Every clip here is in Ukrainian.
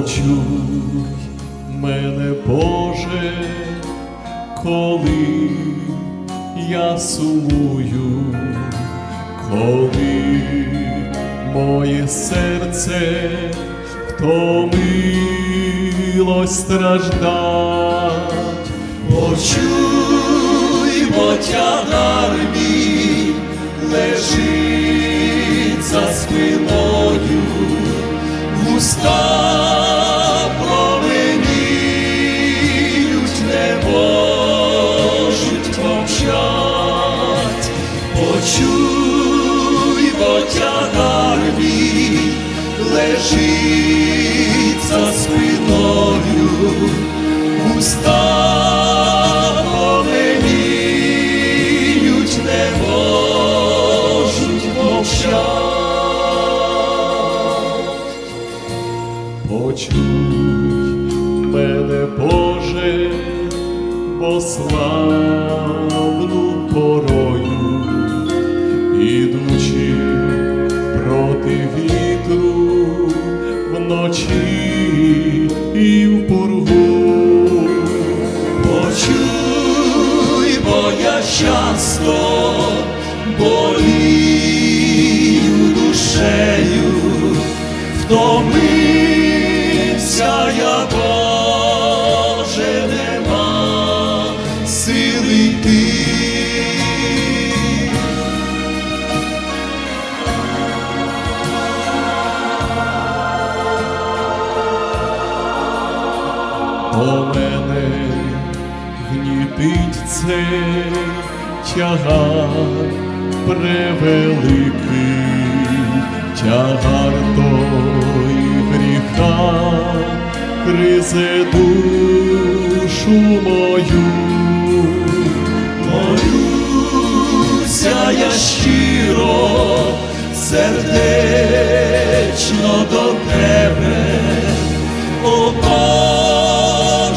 Почуй мене, Боже, коли я сумую, коли моє серце втомилось страждать, почуй бо тя армії лежить за спиною. Stop. Почуй, бо тягар мій лежить за спиною, уста променіють, не можуть мовчать. Почуй мене, Боже, бо О мене гнітить цей тягар превеликий, тягар той гріха, кризе душу мою. Молюся я щиро, сердечно до тебе. О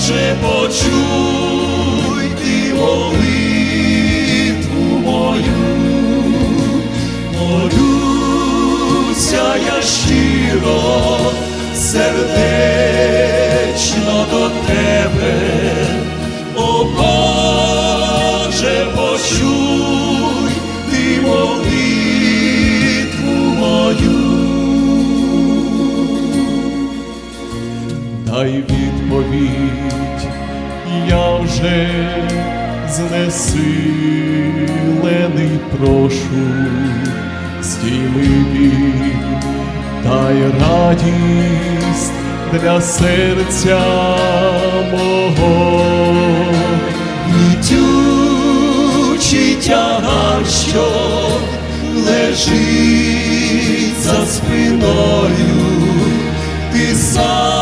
Боже, почуй ти молитву мою, молюся я щиро, сердечно до тебе, дай відповідь, я вже знесилений прошу, стіми біль, дай радість для серця мого. Нітючий тягар, що лежить за спиною, ти сам